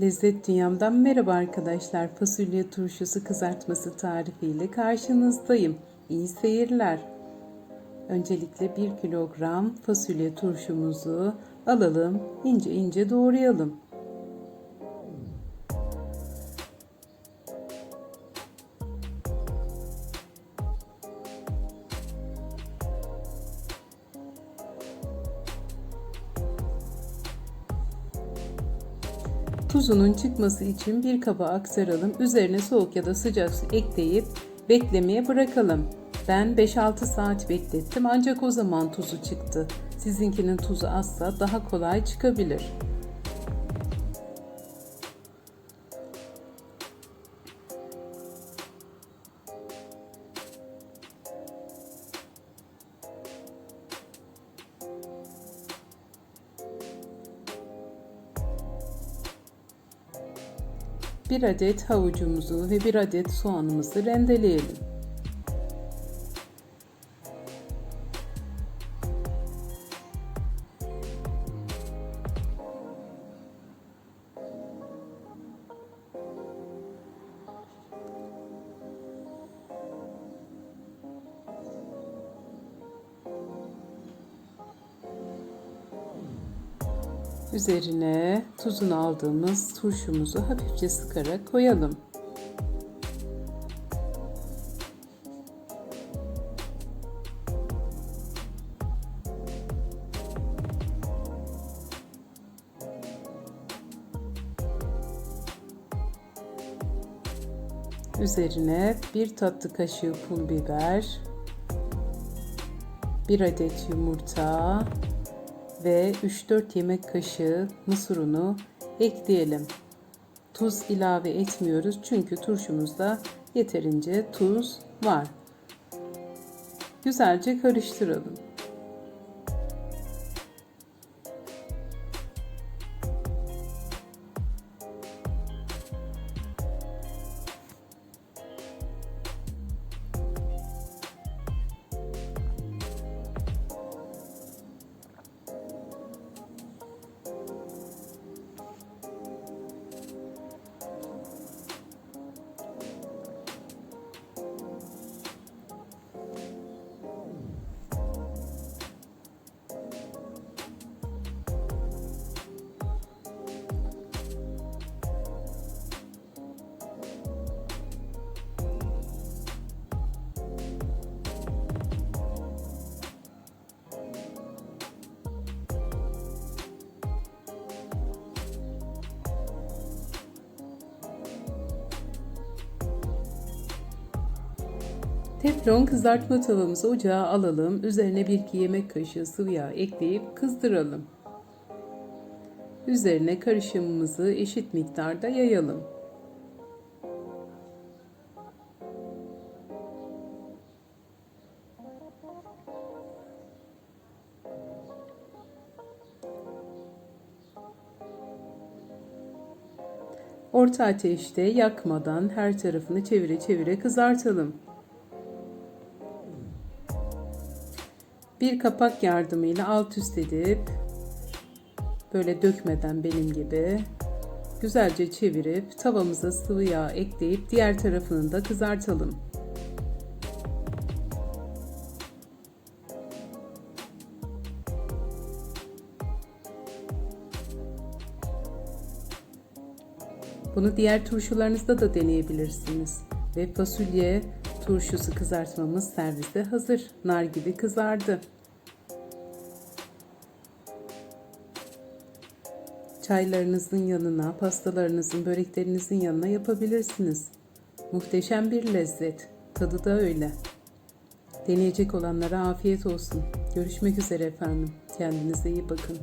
Lezzet Dünyam'dan merhaba arkadaşlar. Fasulye turşusu kızartması tarifiyle karşınızdayım. İyi seyirler. Öncelikle 1 kilogram fasulye turşumuzu alalım, ince ince doğrayalım. Tuzunun çıkması için bir kaba aktaralım. Üzerine soğuk ya da sıcak su ekleyip beklemeye bırakalım. Ben 5-6 saat beklettim ancak o zaman tuzu çıktı. Sizinkinin tuzu azsa daha kolay çıkabilir. Bir adet havucumuzu ve bir adet soğanımızı rendeleyelim. Üzerine tuzunu aldığımız turşumuzu hafifçe sıkarak koyalım. Üzerine bir tatlı kaşığı pul biber, bir adet yumurta, ve 3-4 yemek kaşığı mısır unu ekleyelim. Tuz ilave etmiyoruz çünkü turşumuzda yeterince tuz var. Güzelce karıştıralım. Teflon kızartma tavamızı ocağa alalım. Üzerine bir iki yemek kaşığı sıvı yağ ekleyip kızdıralım. Üzerine karışımımızı eşit miktarda yayalım. Orta ateşte yakmadan her tarafını çevire çevire kızartalım. Bir kapak yardımıyla alt üst edip böyle dökmeden benim gibi güzelce çevirip tavamıza sıvı yağ ekleyip diğer tarafını da kızartalım. Bunu diğer turşularınızda da deneyebilirsiniz. Ve fasulye turşusu kızartmamız serviste hazır. Nar gibi kızardı. Çaylarınızın yanına, pastalarınızın, böreklerinizin yanına yapabilirsiniz. Muhteşem bir lezzet. Tadı da öyle. Deneyecek olanlara afiyet olsun. Görüşmek üzere efendim. Kendinize iyi bakın.